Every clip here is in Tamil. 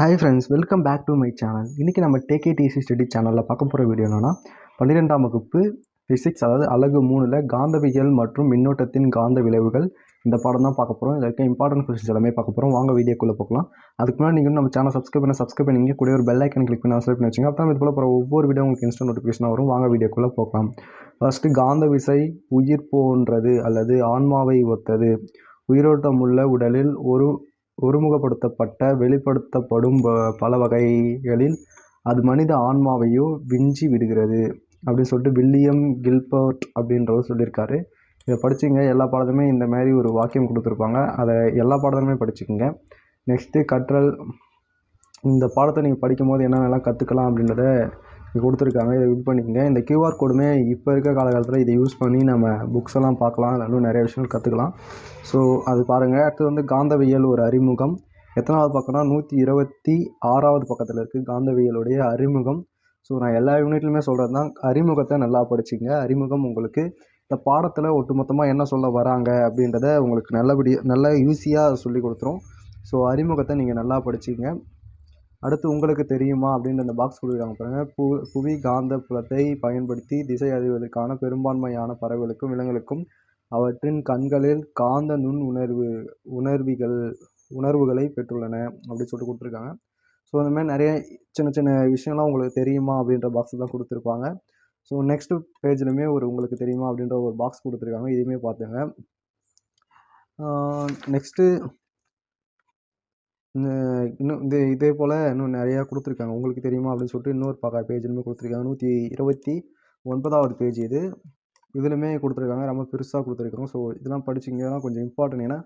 Hi friends welcome back to my channel இன்றைக்கி நம்ம டேகேடிசி ஸ்டடி சேனலில் பார்க்க போகிற வீடியோ என்னன்னா பன்னிரெண்டாம் வகுப்பு ஃபிசிக்ஸ் அதாவது அழகு மூணில் காந்தவியல் மற்றும் மின்னோட்டத்தின் காந்த விளைவுகள். இந்த பாடம் தான் பார்க்க போகிறோம் இதில் இருக்க இம்பார்ட்டன்ட் கொஸ்டின்ஸ் எல்லாமே பார்க்க போகிறோம் வாங்க வீடியோக்குள்ளே போகலாம். அதுக்கு முன்னாடி நீங்கள் நம்ம சேனல் சப்ஸ்கிரைப் பண்ண சப்ஸ்கிரைப் பண்ணிங்க கூட ஒரு பெல் ஐக்கன் கிளிக் பண்ணி சப்ஸ்கிரைப் பண்ணி வச்சுங்க அப்புறம் இது போல் போகிற ஒவ்வொரு வீடியோ உங்களுக்கு இன்ஸ்டன்ட் நோட்டிஃபிகேஷன் வரும். வாங்க வீடியோக்குள்ளே போகலாம். ஃபஸ்ட்டு காந்த விசை உயிர் போன்றது அல்லது ஆன்மாவை ஒத்தது. உயிரோட்டமுள்ள உடலில் ஒரு ஒருமுகப்படுத்தப்பட்ட வெளிப்படுத்தப்படும் ப- பல வகைகளில் அது மனித ஆன்மாவையோ விஞ்சி விடுகிறது. அப்படின்னு சொல்லிட்டு வில்லியம் கில்பர்ட் அப்படின்றவர் சொல்லியிருக்காரு. இதை படிச்சுங்க எல்லா பாடத்துமே இந்த மாதிரி ஒரு வாக்கியம் கொடுத்துருப்பாங்க. அதை எல்லா பாடத்துமே படிச்சுக்கோங்க. நெக்ஸ்ட்டு கற்றல். இந்த பாடத்தை நீங்கள் படிக்கும்போது என்னென்னலாம் கற்றுக்கலாம் அப்படின்றத கொடுத்துருக்காங்க. இதை இது பண்ணிக்கங்க. இந்த கியூஆர் கோடுமே இப்போ இருக்க காலகட்டத்தில் இதை யூஸ் பண்ணி நம்ம புக்ஸ் எல்லாம் பார்க்கலாம். இன்னும் நிறைய விஷயங்கள் கற்றுக்கலாம் ஸோ அது பாருங்கள் அடுத்து வந்து காந்தவியல் ஒரு அறிமுகம். எத்தனாவது பக்கம்னா நூற்றி இருபத்தி ஆறாவது பக்கத்தில் இருக்குது காந்தவியலுடைய அறிமுகம். ஸோ நான் எல்லா யூனிட்லையுமே சொல்கிறது தான் அறிமுகத்தை நல்லா படிச்சுங்க அறிமுகம் உங்களுக்கு இந்த பாடத்தில் ஒட்டுமொத்தமாக என்ன சொல்ல வராங்க அப்படின்றத உங்களுக்கு நல்லபடி நல்லா ஈஸியாக சொல்லி கொடுத்துரும். ஸோ அறிமுகத்தை நீங்கள் நல்லா படிச்சிங்க அடுத்து உங்களுக்கு தெரியுமா அப்படின்னு அந்த பாக்ஸ் கொடுக்குறாங்க பாருங்கள் பு புவி காந்த புலத்தை பயன்படுத்தி திசை அறிவதற்கான பெரும்பான்மையான பறவைகளுக்கும் விலங்குகளுக்கும் அவற்றின் கண்களில் காந்த நுண் உணர்வு உணர்விகள் உணர்வுகளை பெற்றுள்ளன அப்படின்னு சொல்லிட்டு கொடுத்துருக்காங்க. ஸோ அந்த மாதிரி நிறைய சின்ன சின்ன விஷயம்லாம் உங்களுக்கு தெரியுமா அப்படின்ற பாக்ஸ் தான் கொடுத்துருப்பாங்க. ஸோ நெக்ஸ்ட் பேஜ்லையுமே ஒரு உங்களுக்கு தெரியுமா அப்படின்ற ஒரு பாக்ஸ் கொடுத்துருக்காங்க. இதையுமே பார்த்துங்க. நெக்ஸ்ட்டு இன்னும் இந்த இதே போல் இன்னும் நிறையா கொடுத்துருக்காங்க. உங்களுக்கு தெரியுமா அப்படின்னு சொல்லிட்டு இன்னொரு பக்க பேஜ்லையுமே கொடுத்துருக்காங்க. நூற்றி இருபத்தி ஒன்பதாவது பேஜ் இது. இதுலையுமே கொடுத்துருக்காங்க. ரொம்ப பெருசாக கொடுத்துருக்காங்க ஸோ இதெல்லாம் படிச்சிங்கன்னா கொஞ்சம் இம்பார்ட்டன்ட் ஏன்னா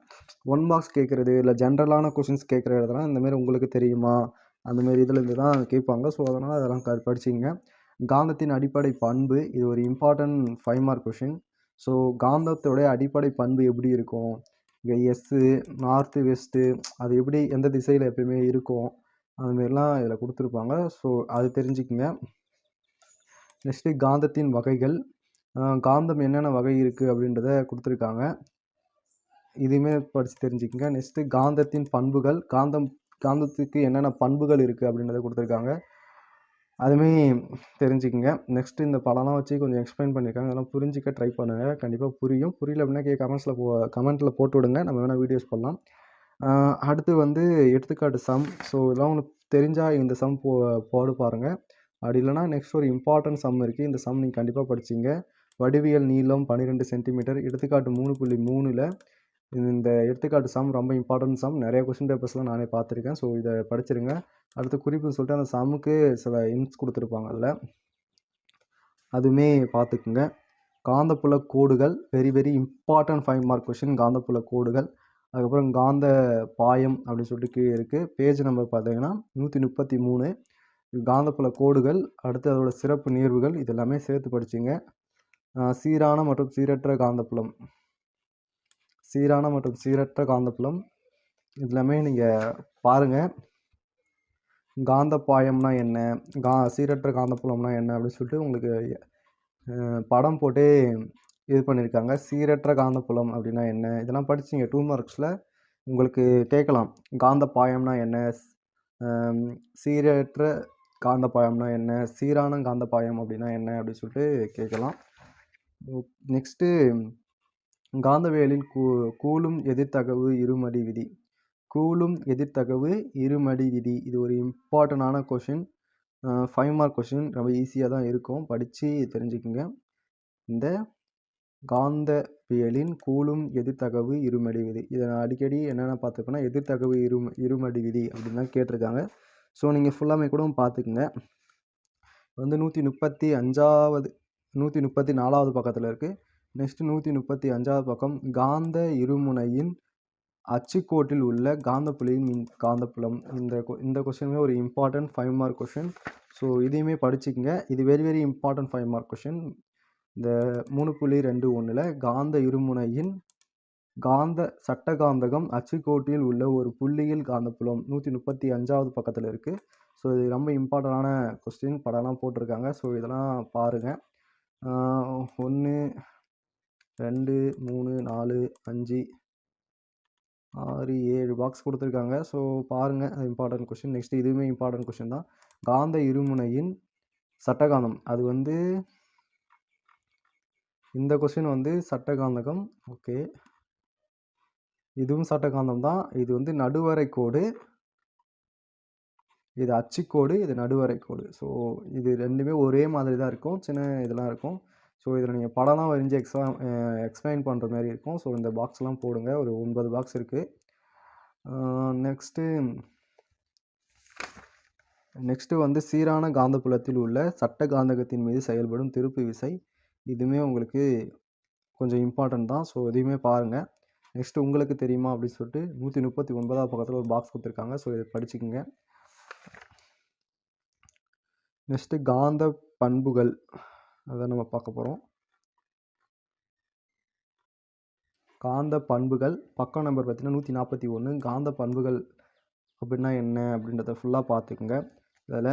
ஒன் மார்க்ஸ் கேட்குறது இல்லை ஜென்ரலான கொஷின்ஸ் கேட்குற இடத்துல இந்தமாரி உங்களுக்கு தெரியுமா? அந்தமாரி இதுலேருந்து தான் கேட்பாங்க. ஸோ அதனால் அதெல்லாம் க படிச்சிங்க காந்தத்தின் அடிப்படை பண்பு இது ஒரு important five mark question so காந்தத்தோடைய அடிப்படை பண்பு எப்படி இருக்கும்? இங்கே எஸ்ஸு நார்த்து வெஸ்ட்டு அது எப்படி எந்த திசையில் எப்பயுமே இருக்கும் அதுமாரிலாம் இதில் கொடுத்துருப்பாங்க. ஸோ அது தெரிஞ்சுக்குங்க. நெக்ஸ்ட்டு காந்தத்தின் வகைகள். காந்தம் என்னென்ன வகை இருக்குது அப்படின்றத கொடுத்துருக்காங்க. இதுவுமே படித்து தெரிஞ்சுக்கங்க. நெக்ஸ்ட்டு காந்தத்தின் பண்புகள். காந்தம் காந்தத்துக்கு என்னென்ன பண்புகள் இருக்குது அப்படின்றத கொடுத்துருக்காங்க. அதுவுமே தெரிஞ்சுக்கங்க. நெக்ஸ்ட்டு இந்த படம்லாம் வச்சு கொஞ்சம் எக்ஸ்பிளைன் பண்ணியிருக்காங்க. அதெல்லாம் புரிஞ்சிக்க ட்ரை பண்ணுங்கள் கண்டிப்பாக புரியும். புரியல அப்படின்னா கே கமெண்ட்ஸில் போ கமெண்ட்டில் போட்டு விடுங்க. நம்ம வேணால் வீடியோஸ் பண்ணலாம் அடுத்து வந்து எடுத்துக்காட்டு சம் ஸோ இதெல்லாம் உங்களுக்கு தெரிஞ்சால் இந்த சம் போ போடு பாருங்கள் அப்படி இல்லைனா நெக்ஸ்ட் ஒரு இம்பார்ட்டன்ட் சம் இருக்குது இந்த சம் நீங்கள் கண்டிப்பாக படிச்சிங்க. வடிவியல் நீளம் பன்னிரெண்டு சென்டிமீட்டர் எடுத்துக்காட்டு மூணு புள்ளி மூணில் இந்த எடுத்துக்காட்டு சம் ரொம்ப இம்பார்ட்டன்ட் சம் நிறைய கொஸ்டின் பேப்பர்ஸ்லாம் நானே பார்த்துருக்கேன். ஸோ இதை படிச்சிருங்க. அடுத்து குறிப்புன்னு சொல்லிட்டு அந்த சம்முக்கு சில இன்ஸ் கொடுத்துருப்பாங்க அதில். அதுவுமே பார்த்துக்குங்க. காந்தப்புல கோடுகள் very very important five mark question காந்தப்புல கோடுகள் அதுக்கப்புறம் காந்த பாயம் அப்படின்னு சொல்லிட்டு கீழே இருக்குது பேஜ் நம்பர் பார்த்தீங்கன்னா நூற்றி முப்பத்தி மூணு. காந்தப்புல கோடுகள் அடுத்து அதோட சிறப்பு நீர்வுகள் இதெல்லாமே சேர்த்து படிச்சிங்க. சீரான மற்றும் சீரற்ற காந்தப்புலம். சீரான மற்றும் சீரற்ற காந்தப்புலம். இதெல்லாமே நீங்கள் பாருங்கள் காந்த பாயம்னா என்ன? கா சீரற்ற காந்தப்புலம்னா என்ன அப்படின்னு சொல்லிட்டு உங்களுக்கு படம் போட்டு இது பண்ணியிருக்காங்க சீரற்ற காந்தப்புலம் அப்படின்னா என்ன? இதெல்லாம் படிச்சிங்க. டூ மார்க்ஸில் உங்களுக்கு கேட்கலாம். காந்த பாயம்னா என்ன சீரற்ற காந்த பாயம்னா என்ன? சீரான காந்த பாயம் அப்படின்னா என்ன அப்படின்னு சொல்லிட்டு கேட்கலாம். நெக்ஸ்ட்டு காந்தவியலில் கூ கூலும் எதிர்த்தகவு இருமடி விதி. கூலும் எதிர்த்தகவு இருமடி விதி. இது ஒரு இம்பார்ட்டண்டான கொஷின் ஃபைவ் மார்க் கொஷின் ரொம்ப ஈஸியாக தான் இருக்கும். படித்து தெரிஞ்சுக்குங்க. இந்த காந்தவியலின் கூலும் எதிர்த்தகவு இருமடி விதி. இதை நான் அடிக்கடி என்னென்ன பார்த்துக்கோன்னா எதிர்த்தகவு இரு இருமடி விதி அப்படின்னு தான் கேட்டிருக்காங்க. ஸோ நீங்கள் ஃபுல்லாமே கூட பார்த்துக்குங்க. வந்து நூற்றி முப்பத்தி அஞ்சாவது நூற்றி முப்பத்தி நாலாவது பக்கத்தில் இருக்குது நெக்ஸ்ட்டு நூற்றி முப்பத்தி அஞ்சாவது பக்கம் காந்த இருமுனையின் அச்சுக்கோட்டில் உள்ள காந்தப்புலியின் மின் காந்தப்புலம். இந்த கொ- இந்த கொஸ்டினுமே ஒரு important five mark question so இதையுமே படிச்சுக்கங்க. இது very very important five mark question இந்த மூணு புள்ளி ரெண்டு ஒன்றில் காந்த இருமுனையின் காந்த சட்ட காந்தகம் அச்சுக்கோட்டில் உள்ள ஒரு புள்ளியில் காந்தப்புலம். நூற்றி முப்பத்தி அஞ்சாவது பக்கத்தில் இருக்குது ஸோ இது ரொம்ப இம்பார்ட்டண்டான கொஸ்டின் படம்லாம் போட்டிருக்காங்க. ஸோ இதெல்லாம் பாருங்கள் ஒன்று ரெண்டு மூணு நாலு அஞ்சு ஆறு ஏழு பாக்ஸ் கொடுத்துருக்காங்க. ஸோ பாருங்கள் அது இம்பார்ட்டன்ட் கொஷின் நெக்ஸ்ட் இதுவுமே இம்பார்ட்டன்ட் கொஷின் தான். காந்த இருமுனையின் சட்டகாந்தம். அது வந்து இந்த கொஷின் வந்து சட்டகாந்தகம். ஓகே இதுவும் சட்டகாந்தம் தான். இது வந்து நடுவரை கோடு. இது அச்சுக்கோடு இது நடுவரை கோடு. ஸோ இது ரெண்டுமே ஒரே மாதிரி தான் இருக்கும். சின்ன இதெல்லாம் இருக்கும். ஸோ இதில் நீங்கள் படம்லாம் வரைஞ்சி எக்ஸாம் எக்ஸ்பிளைன் பண்ணுற மாதிரி இருக்கும். ஸோ இந்த பாக்ஸ்லாம் போடுங்க. ஒரு ஒன்பது பாக்ஸ் இருக்குது நெக்ஸ்ட்டு நெக்ஸ்ட்டு வந்து சீரான காந்தப்புலத்தில் உள்ள சட்ட காந்தகத்தின் மீது செயல்படும் திருப்பு விசை. இதுவுமே உங்களுக்கு கொஞ்சம் இம்பார்ட்டன்ட் தான். ஸோ இதையுமே பாருங்கள் நெக்ஸ்ட்டு உங்களுக்கு தெரியுமா அப்படின்னு சொல்லிட்டு நூற்றி முப்பத்தி ஒன்பதாவது பக்கத்தில் ஒரு பாக்ஸ் கொடுத்துருக்காங்க. ஸோ இதை படிச்சுக்கோங்க. நெக்ஸ்ட்டு காந்த பண்புகள். அதை நம்ம பார்க்க போகிறோம் காந்த பண்புகள் பக்கம் நம்பர் பார்த்தீங்கன்னா நூற்றி நாற்பத்தி ஒன்று காந்த பண்புகள் அப்படின்னா என்ன அப்படின்றத ஃபுல்லாக பார்த்துக்குங்க. இதில்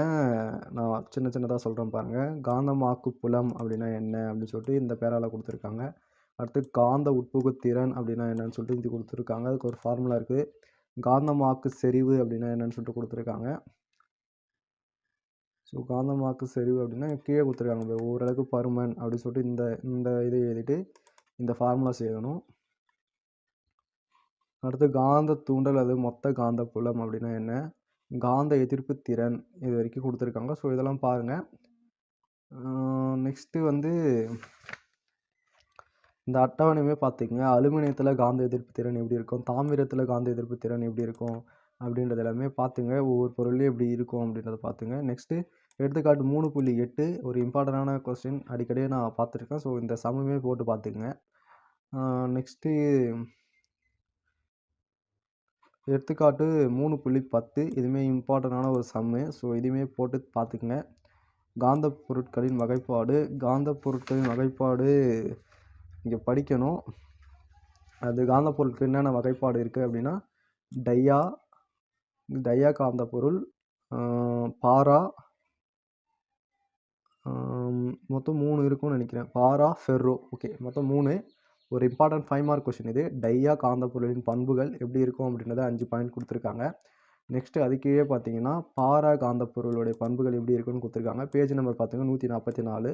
நான் சின்ன சின்னதாக சொல்கிறேன் பாருங்கள் காந்தமாக்கு புலம் அப்படின்னா என்ன அப்படின்னு சொல்லிட்டு இந்த பேரால் கொடுத்துருக்காங்க. அடுத்து காந்த உட்புகுத்திறன் அப்படின்னா என்னன்னு சொல்லிட்டு இது கொடுத்துருக்காங்க. அதுக்கு ஒரு ஃபார்முலா இருக்குது காந்தமாக்கு செறிவு அப்படின்னா என்னன்னு சொல்லிட்டு கொடுத்துருக்காங்க. ஸோ காந்தமாக்கு செறிவு அப்படின்னா கீழே கொடுத்துருக்காங்க ஓரளவுக்கு பருமன் அப்படின்னு சொல்லிட்டு இந்த இந்த இதை எழுதிட்டு இந்த ஃபார்முலாஸ் எழுதணும் அடுத்து காந்த தூண்டல் அது மொத்த காந்த புலம் அப்படின்னா என்ன? காந்த எதிர்ப்பு திறன் இது வரைக்கும் கொடுத்துருக்காங்க. ஸோ இதெல்லாம் பாருங்கள் நெக்ஸ்ட்டு வந்து இந்த அட்டவணையுமே பார்த்துக்கங்க. அலுமினியத்தில் காந்த எதிர்ப்பு திறன் எப்படி இருக்கும்? தாமிரத்தில் காந்த எதிர்ப்பு திறன் எப்படி இருக்கும்? அப்படின்றது எல்லாமே பார்த்துங்க. ஒவ்வொரு பொருளையும் எப்படி இருக்கும் அப்படின்றத பார்த்துங்க. நெக்ஸ்ட்டு எடுத்துக்காட்டு மூணு புள்ளி எட்டு ஒரு இம்பார்ட்டண்டான கொஸ்டின் அடிக்கடி நான் பார்த்துருக்கேன். ஸோ இந்த சமமே போட்டு பார்த்துக்குங்க. நெக்ஸ்ட்டு எடுத்துக்காட்டு மூணு புள்ளி பத்து. இதுவுமே இம்பார்ட்டண்டான ஒரு சம்மு ஸோ இதுவுமே போட்டு பார்த்துக்குங்க. காந்த பொருட்களின் வகைப்பாடு. காந்த பொருட்களின் வகைப்பாடு இங்கே படிக்கணும். அது காந்த பொருட்கள் என்னென்ன வகைப்பாடு இருக்குது அப்படின்னா டையா டையா காந்த பொருள் பாரா மொத்தம் மூணு இருக்கும்னு நினைக்கிறேன். பாரா ஃபெர்ரோ. ஓகே மொத்தம் மூணு. ஒரு இம்பார்ட்டன்ட் ஃபைவ் மார்க் கொஷின் இது. டையா காந்த பொருளின் பண்புகள் எப்படி இருக்கும் அப்படின்றத அஞ்சு பாயிண்ட் கொடுத்துருக்காங்க. நெக்ஸ்ட்டு அதுக்கே பார்த்தீங்கன்னா பாரா காந்த பொருளுடைய பண்புகள் எப்படி இருக்குன்னு கொடுத்துருக்காங்க. பேஜ் நம்பர் பார்த்தீங்கன்னா நூற்றி நாற்பத்தி நாலு.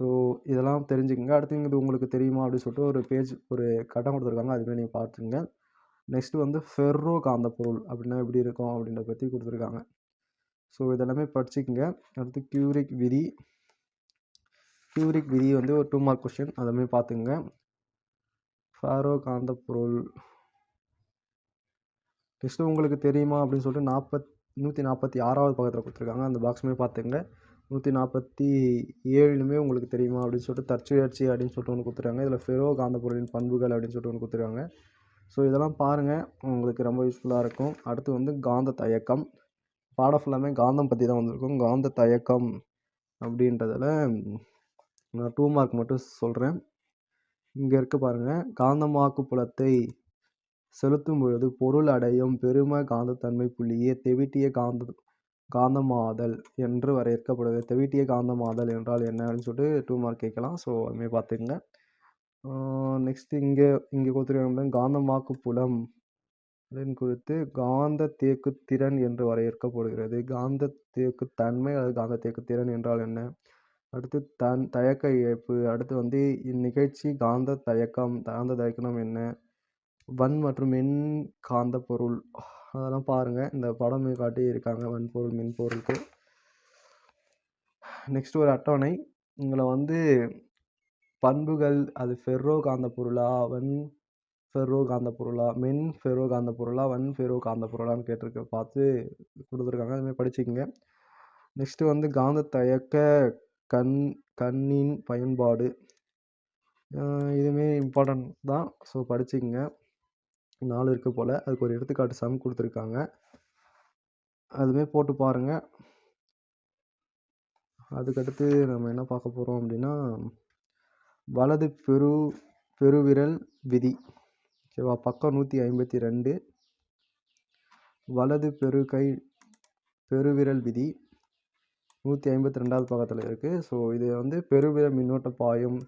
ஸோ இதெல்லாம் தெரிஞ்சுக்கோங்க. அடுத்து இது உங்களுக்கு தெரியுமா அப்படின்னு சொல்லிட்டு ஒரு பேஜ் ஒரு கட்டம் கொடுத்துருக்காங்க. அதுமாதிரி நீங்கள் பார்த்துங்க நெக்ஸ்ட்டு வந்து ஃபெர்ரோ காந்த பொருள் அப்படின்னா எப்படி இருக்கும் அப்படின்றத பற்றி கொடுத்துருக்காங்க. ஸோ இதெல்லாமே படிச்சுக்கோங்க. அடுத்து கியூரிக் விதி. கியூரிக் விதி வந்து ஒரு டூ மார்க் கொஷின் அதெல்லாமே பார்த்துங்க ஃபாரோ காந்த பொருள் நெக்ஸ்ட்டு உங்களுக்கு தெரியுமா அப்படின்னு சொல்லிட்டு நாற்பத் நூற்றி நாற்பத்தி ஆறாவது பக்கத்தில் கொடுத்துருக்காங்க. அந்த பாக்ஸுமே பார்த்துங்க நூற்றி நாற்பத்தி ஏழுமே உங்களுக்கு தெரியுமா அப்படின்னு சொல்லிட்டு தற்சுழற்சி அப்படின்னு சொல்லிட்டு ஒன்று கொடுத்துருக்காங்க. இதில் ஃபெரோ காந்த பொருளின் பண்புகள் அப்படின்னு சொல்லிட்டு ஒன்று கொடுத்துருக்காங்க. ஸோ இதெல்லாம் பாருங்கள் உங்களுக்கு ரொம்ப யூஸ்ஃபுல்லாக இருக்கும். அடுத்து வந்து காந்த தயக்கம். பாடம் ஃபுல்லாமே காந்தம் பற்றி தான் வந்திருக்கும். காந்த தயக்கம் அப்படின்றதில் நான் டூ மார்க் மட்டும் சொல்கிறேன் இங்கே இருக்க பாருங்கள் காந்தமாக்கு புலத்தை செலுத்தும் பொழுது பொருள் அடையும் பெரும காந்தத்தன்மை புள்ளியே தெவிட்டிய காந்த காந்தமாதல் என்று வரையறுக்கப்படுது தெவிட்டிய காந்தமாதல் என்றால் என்ன அப்படின்னு சொல்லிட்டு டூ மார்க் கேட்கலாம். ஸோ அதுமாதிரி பார்த்துக்குங்க. நெக்ஸ்ட் இங்கே இங்கே கொடுத்துருக்காங்க காந்தமாக்கு புலம் அப்படின்னு குறித்து காந்த தேக்கு திறன் என்று வரையறுக்கப்படுகிறது. காந்த தேக்கு தன்மை அல்லது காந்த தேக்கு திறன் என்றால் என்ன? அடுத்து தன் தயக்க இழப்பு அடுத்து வந்து இந்நிகழ்ச்சி காந்த தயக்கம். காந்த தயக்கணம் என்ன? வன் மற்றும் மின் காந்த பொருள். அதெல்லாம் பாருங்கள் இந்த படம் காட்டி இருக்காங்க வன்பொருள் மின்பொருளுக்கு நெக்ஸ்ட் ஒரு அட்டவணை. உங்களை வந்து பண்புகள் அது ஃபெர்ரோ காந்த பொருளா? வன் ஃபெர்ரோ காந்த பொருளா? மென் ஃபெர்ரோ காந்த பொருளா? வன் ஃபெர்ரோ காந்த பொருளான்னு கேட்டிருக்க பார்த்து கொடுத்துருக்காங்க. அதுமாதிரி படிச்சுக்கோங்க. நெக்ஸ்ட்டு வந்து காந்த தயக்க கண் கண்ணின் பயன்பாடு. இதுவுமே இம்பார்ட்டன்ட் தான். ஸோ படிச்சுக்கங்க. நாலு இருக்குது போல். அதுக்கு ஒரு எடுத்துக்காட்டு சம் கொடுத்துருக்காங்க. அதுவுமே போட்டு பாருங்கள் அதுக்கடுத்து நம்ம என்ன பார்க்க போகிறோம் அப்படின்னா வலது பெரு பெருவிரல் விதி. சரிவா பக்கம் நூற்றி ஐம்பத்தி ரெண்டு வலது பெருகை பெருவிரல் விதி நூற்றி ஐம்பத்தி ரெண்டாவது பக்கத்தில் இருக்குது ஸோ இது வந்து பெருவிரல் மின்னோட்ட பாயும்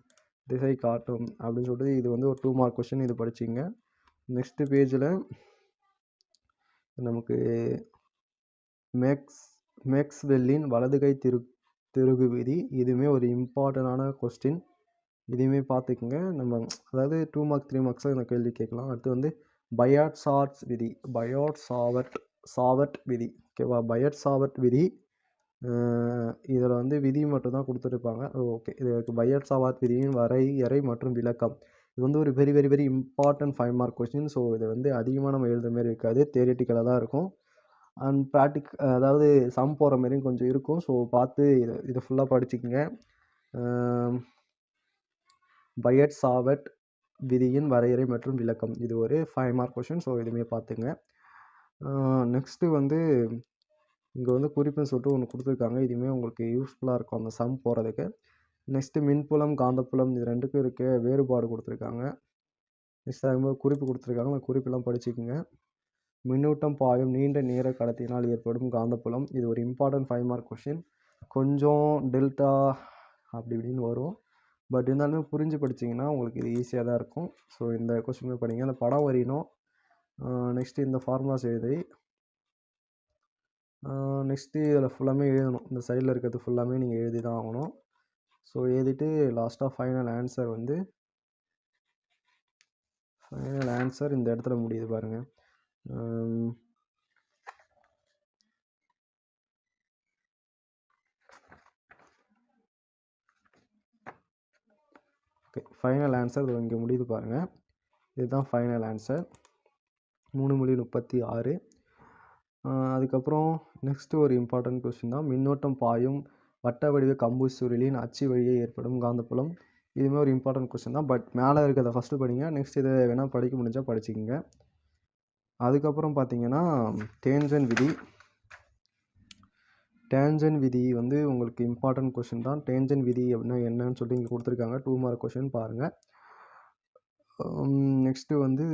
திசை காட்டும் அப்படின்னு சொல்லிட்டு இது வந்து ஒரு டூ மார்க் கொஷின் இது படிச்சிங்க. நெக்ஸ்ட்டு பேஜில் நமக்கு மேக்ஸ் மேக்ஸ்வெல்லின் வலதுகை திரு திருகு விதி. இதுவுமே ஒரு இம்பார்ட்டண்டான கொஸ்டின் இதையுமே பார்த்துக்குங்க. நம்ம அதாவது டூ மார்க் த்ரீ மார்க்ஸாக இந்த கேள்வி கேட்கலாம். அடுத்து வந்து பயாட் சார்ட்ஸ் விதி. பயாட் சாவர்ட் சாவர்ட் விதி. ஓகேவா பயாட் சாவர்ட் விதி. இதில் வந்து விதி மட்டும்தான் கொடுத்துருப்பாங்க. ஓகே இது பயாட் சாவர்ட் விதியின் வரையறை மற்றும் விளக்கம். இது வந்து ஒரு very very very important five mark question so இதை வந்து அதிகமாக நம்ம எழுதுற மாதிரி இருக்காது. தேரிட்டிக்கலாக தான் இருக்கும். அண்ட் ப்ராக்டிக் அதாவது சம் போகிற மாதிரியும் கொஞ்சம் இருக்கும். ஸோ பார்த்து இதை இதை ஃபுல்லாக படிச்சுக்கோங்க. பயட் சாவட் விதியின் வரையறை மற்றும் விளக்கம். இது ஒரு ஃபைவ் மார்க் கொஷின் ஸோ இதுவுமே பார்த்துங்க. நெக்ஸ்ட்டு வந்து இங்கே வந்து குறிப்புன்னு சொல்லிட்டு ஒன்று கொடுத்துருக்காங்க. இதுவுமே உங்களுக்கு யூஸ்ஃபுல்லாக இருக்கும் அந்த சம் போகிறதுக்கு நெக்ஸ்ட்டு மின்புலம் காந்தப்புலம் இது ரெண்டுக்கும் இருக்க வேறுபாடு கொடுத்துருக்காங்க. நெக்ஸ்ட் அதுமாதிரி குறிப்பு கொடுத்துருக்காங்க. அந்த குறிப்பெல்லாம் படிச்சுக்கோங்க. மின்னூட்டம் பாயும் நீண்ட நேர கடத்தினால் ஏற்படும் காந்தப்புலம். இது ஒரு இம்பார்ட்டன்ட் ஃபைவ் மார்க் கொஷின் கொஞ்சம் டெல்டா அப்படி இப்படின்னு வரும். பட் இருந்தாலுமே புரிஞ்சு படிச்சிங்கன்னா உங்களுக்கு இது ஈஸியாக தான் இருக்கும். ஸோ இந்த கொஸ்டின் படிங்க. அந்த படம் வரையணும். நெக்ஸ்ட்டு இந்த ஃபார்முலாஸ் எழுதி நெக்ஸ்ட்டு இதில் ஃபுல்லாமே எழுதணும். இந்த சைடில் இருக்கிறது ஃபுல்லாமே நீங்கள் எழுதி தான் ஆகணும். ஸோ எழுதிட்டு லாஸ்ட்டாக ஃபைனல் ஆன்சர் வந்து ஃபைனல் ஆன்சர் இந்த இடத்துல முடியுது பாருங்கள் ஓகே ஃபைனல் ஆன்சர் இது இங்கே முடியுது பாருங்கள் இதுதான் ஃபைனல் ஆன்சர் மூணு மொழி முப்பத்தி ஆறு. அதுக்கப்புறம் நெக்ஸ்ட்டு ஒரு இம்பார்ட்டன்ட் கொஸ்டின் தான். மின்னோட்டம் பாயும் வட்ட வடிவ கம்பு சுருளின் அச்சு வழியே ஏற்படும் காந்தப்புலம். இதுவுமே ஒரு இம்பார்ட்டன்ட் கொஸ்டின் தான். பட் மேலே இருக்கிறத ஃபஸ்ட்டு படிங்க. நெக்ஸ்ட் இதை வேணால் படிக்க முடிஞ்சால் படிச்சுக்கோங்க. அதுக்கப்புறம் பார்த்தீங்கன்னா டேஞ்சன் விதி. டேஞ்சன் விதி வந்து உங்களுக்கு இம்பார்ட்டன்ட் கொஷின் தான். டேஞ்சன் விதி அப்படின்னா என்னன்னு சொல்லிட்டு இங்கே கொடுத்துருக்காங்க. டூ மார்க் கொஷின் பாருங்கள் நெக்ஸ்ட்டு um, வந்து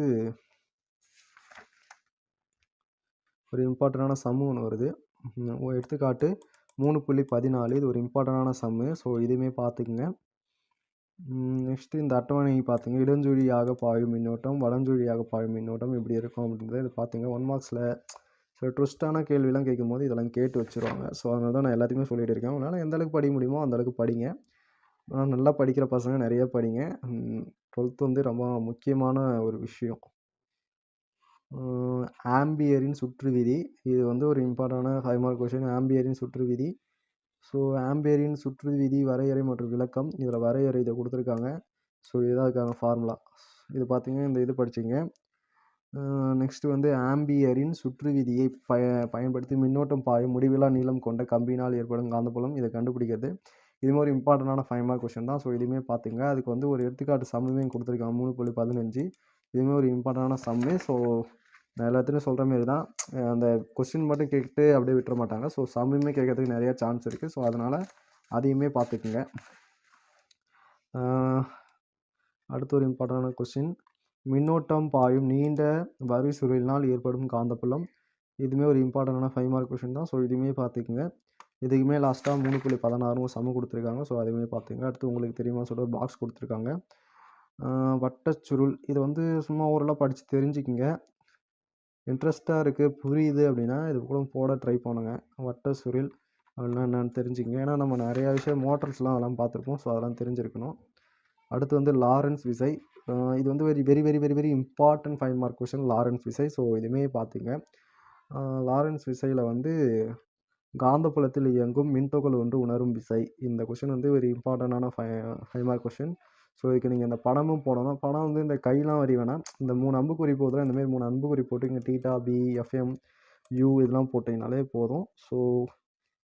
ஒரு இம்பார்ட்டண்டான சம்மு ஒன்று வருது. எடுத்துக்காட்டு. மூணு புள்ளி பதினாலு இது ஒரு இம்பார்ட்டண்டான சம்மு ஸோ இதுவுமே பார்த்துக்குங்க. நெக்ஸ்ட்டு இந்த அட்டவணை பார்த்துங்க. இடஞ்சுழியாக பாயும் மின்னோட்டம் வலஞ்சுழியாக பாயும் மின்னோட்டம் எப்படி இருக்கும் அப்படின்றத இது பார்த்துங்க. ஒன் மார்க்ஸில் சில ட்விஸ்ட்டான கேள்விலாம் கேட்கும்போது இதெல்லாம் கேட்டு வச்சுருவாங்க. ஸோ அதனால தான் நான் எல்லாத்தையுமே சொல்லிகிட்டு இருக்கேன். அதனால் எந்த அளவுக்கு படிக்க முடியுமோ அந்த அளவுக்கு படிங்க. ஆனால் நல்லா படிக்கிற பசங்க நிறைய படிங்க. டுவெல்த் வந்து ரொம்ப முக்கியமான ஒரு விஷயம். ஆம்பியரின் சுற்று விதி இது வந்து ஒரு இம்பார்ட்டண்டான ஹை மார்க் கொஷின் ஆம்பியரின் சுற்று விதி ஸோ ஆம்பியரின் சுற்று விதி வரையறை மற்றும் விளக்கம். இதில் வரையறை இதை கொடுத்துருக்காங்க. ஸோ இதுதான் இருக்காங்க ஃபார்முலா இது பார்த்தீங்கன்னா இந்த இது படிச்சிங்க. நெக்ஸ்ட்டு வந்து ஆம்பியரின் சுற்று விதியை பய பயன்படுத்தி மின்னோட்டம் பாயும் முடிவிலா நீளம் கொண்ட கம்பினால் ஏற்படும் காந்தப்புலம் இதை கண்டுபிடிக்கிறது. இது மாதிரி இம்பார்ட்டண்டான ஃபைவ் மார்க் கொஷின் தான். ஸோ இதுவுமே பார்த்துங்க. அதுக்கு வந்து ஒரு எடுத்துக்காட்டு சம்முமே கொடுத்துருக்காங்க. மூணு புள்ளி பதினஞ்சு. இதுவுமே ஒரு இம்பார்ட்டண்டான சம்மு ஸோ நான் எல்லாத்துலேயும் சொல்கிற மாரி தான். அந்த கொஸ்டின் மட்டும் கேட்டு அப்படியே விட்டுற மாட்டாங்க. ஸோ சம்முமே கேட்கறதுக்கு நிறையா சான்ஸ் இருக்குது ஸோ அதனால் அதையுமே பார்த்துக்குங்க. அடுத்து ஒரு இம்பார்ட்டண்டான கொஸ்டின் மின்னோட்டம் பாயும் நீண்ட வரி சுருளினால் ஏற்படும் காந்தப்புலம். இதுவுமே ஒரு இம்பார்ட்டண்டான ஃபைவ் மார்க் கொஷின் தான். ஸோ இதுவுமே பார்த்துக்குங்க. இதுக்குமே லாஸ்ட்டாக மூணு புள்ளி பதினாறும் சம கொடுத்துருக்காங்க. ஸோ அதுவுமே பார்த்துங்க அடுத்து உங்களுக்கு தெரியுமா? சொல்கிற பாக்ஸ் கொடுத்துருக்காங்க. வட்டச்சுருள் இது வந்து சும்மா ஓரளவு படித்து தெரிஞ்சுக்கிங்க. இன்ட்ரெஸ்ட்டாக இருக்குது புரியுது அப்படின்னா இது கூட போட ட்ரை பண்ணுங்க. வட்ட சுருள் அப்படின்னா என்னென்னு தெரிஞ்சுக்கங்க. ஏன்னா நம்ம நிறையா விஷயம் மோட்டர்ஸ்லாம் அதெல்லாம் பார்த்துருப்போம். ஸோ அதெல்லாம் தெரிஞ்சிருக்கணும். அடுத்து வந்து லாரன்ஸ் விசை. இது வந்து very very very very very important five mark question Lorentz விசை. ஸோ இதுவுமே பார்த்துங்க லாரன்ஸ் விசையில் வந்து காந்தப்புலத்தில் இயங்கும் மின்தொகல் ஒன்று உணரும் விசை. இந்த கொஷின் வந்து ஒரு இம்பார்ட்டண்டான ஃபை ஃபைவ் மார்க் கொஷின் ஸோ இதுக்கு நீங்கள் இந்த படமும் போடணும். படம் வந்து இந்த கையெலாம் வரி வேணாம். இந்த மூணு அம்புக்குறி போதும் இந்தமாரி மூணு அம்புக்குறி போட்டு இங்கே டீட்டா பி எஃப்எம் யூ இதெல்லாம் போட்டிங்கனாலே போதும். ஸோ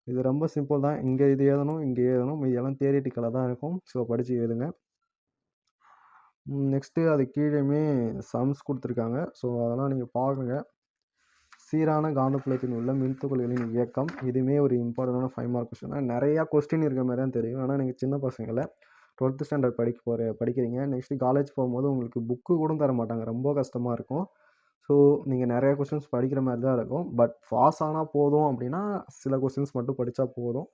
இது ரொம்ப சிம்பிள் தான். இங்கே இது எழுதணும் இங்கே எழுதணும். இதெல்லாம் தியரிட்டிக்கலாக தான் இருக்கும். ஸோ படித்து எழுதுங்க. நெக்ஸ்ட்டு அது கீழேயுமே சம்ஸ் கொடுத்துருக்காங்க. ஸோ அதெல்லாம் நீங்கள் பாருங்க. சீரான காந்தப்புலத்தில் உள்ள மின்துகள்களின் இயக்கம். இதுவுமே ஒரு இம்பார்ட்டண்டான ஃபைவ் மார்க் கொஸ்டின் தான் நிறையா கொஸ்டின் இருக்கிற மாதிரி தான் தெரியும். ஆனால் நீங்கள் சின்ன பசங்களை டுவெல்த்து ஸ்டாண்டர்ட் படிக்க போகிற படிக்கிறீங்க. நெக்ஸ்ட்டு காலேஜ் போகும்போது உங்களுக்கு புக்கு கூட தர மாட்டாங்க. ரொம்ப கஷ்டமாக இருக்கும். ஸோ நீங்கள் நிறையா கொஸ்டின்ஸ் படிக்கிற மாதிரி தான் இருக்கும். பட் பாஸ் ஆனால் போதும் அப்படின்னா சில கொஸ்டின்ஸ் மட்டும் படித்தா போதும்.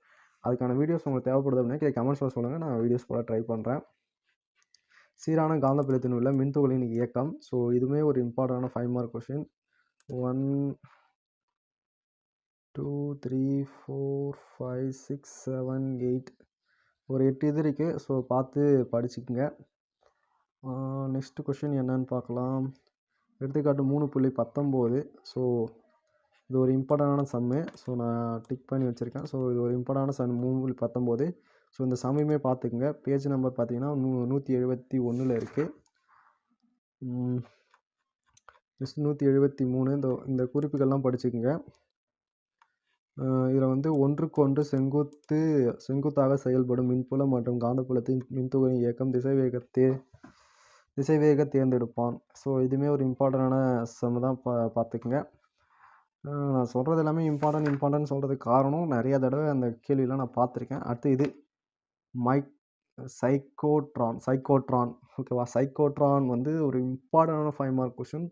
அதுக்கான வீடியோஸ் உங்களுக்கு தேவைப்படுது அப்படின்னா கீழே கமெண்ட்ஸில் சொல்லுங்கள் நான் வீடியோஸ் போட ட்ரை பண்ணுறேன் சீரான காந்தப்புலத்தில் உள்ள மின்துகளின் இயக்கம். ஸோ இதுவுமே ஒரு இம்பார்ட்டண்டான five mark question one two three four five six seven eight ஒரு எட்டு இது இருக்குது ஸோ பார்த்து படிச்சுக்கங்க. நெக்ஸ்ட் கொஷின் என்னன்னு பார்க்கலாம். எடுத்துக்காட்டு மூணு புள்ளி பத்தொம்போது. ஸோ இது ஒரு இம்பார்ட்டண்டான சம்மு ஸோ நான் டிக் பண்ணி வச்சுருக்கேன். ஸோ இது ஒரு இம்பார்ட்டண்டான சம் மூணு புள்ளி பத்தொம்போது. ஸோ இந்த சமயமே பார்த்துக்குங்க. பேஜ் நம்பர் பார்த்தீங்கன்னா நூ நூற்றி எழுபத்தி ஒன்றில் இருக்குது நெக்ஸ்ட் நூற்றி எழுபத்தி மூணு. இந்த இந்த குறிப்புகள்லாம் படிச்சுக்கோங்க. இதில் வந்து ஒன்றுக்கொன்று செங்குத்து செங்குத்தாக செயல்படும் மின்புலம் மற்றும் காந்தப்புலத்தின் மின்துகளின் இயக்கம் திசைவேகத்தே திசைவேக தேர்ந்தெடுப்பான். ஸோ இதுவுமே ஒரு இம்பார்ட்டண்டான சம் தான் பா பார்த்துக்குங்க. நான் சொல்கிறது எல்லாமே இம்பார்ட்டன்ட் இம்பார்ட்டன்ட் சொல்கிறதுக்கு காரணம் நிறையா தடவை அந்த கேள்வியெலாம் நான் பார்த்துருக்கேன். அடுத்து இது. மைக் சைக்கோட்ரான் சைக்கோட்ரான். ஓகேவா சைக்கோட்ரான் வந்து ஒரு இம்பார்ட்டண்டான five mark question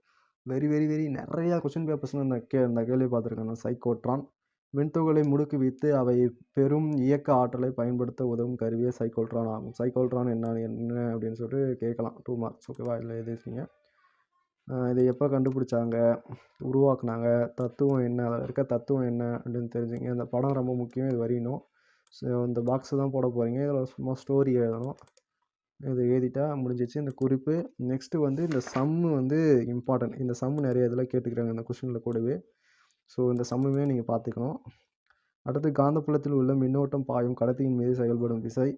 very very very நிறையா கொஷின் பேப்பர்ஸில் இந்த கே இந்த கேள்வி பார்த்துருக்கேன் நான். சைக்கோட்ரான். விண்துகளை முடுக்கி வைத்து அவை பெரும் இயக்க ஆற்றலை பயன்படுத்த உதவும் கருவியே சைக்கோல்ட்ரான் ஆகும். சைக்கோட்ரான் என்ன என்ன அப்படின்னு சொல்லிட்டு கேட்கலாம். டூ மார்க்ஸ் ஓகேவா இல்லை எழுதிருக்கீங்க இதை எப்போ கண்டுபிடிச்சாங்க? உருவாக்குனாங்க? தத்துவம் என்ன? அதில் இருக்க தத்துவம் என்ன அப்படின்னு தெரிஞ்சுங்க. அந்த படம் ரொம்ப முக்கியம். இது வரையணும். ஸோ இந்த பாக்ஸை தான் போட போகிறீங்க இதில் சும்மா ஸ்டோரி எழுதணும். இது எழுதிட்டா முடிஞ்சிச்சு இந்த குறிப்பு. நெக்ஸ்ட்டு வந்து இந்த சம்மு வந்து இம்பார்ட்டன்ட் இந்த சம்மு நிறைய இதில் கேட்டுக்கிறாங்க. இந்த கொஷினில் கூடவே. ஸோ இந்த சம்முமே நீங்கள் பார்த்துக்கணும். அடுத்து காந்தப்புலத்தில் உள்ள மின்னோட்டம் பாயும் கடத்தியின் மீது செயல்படும் விசை.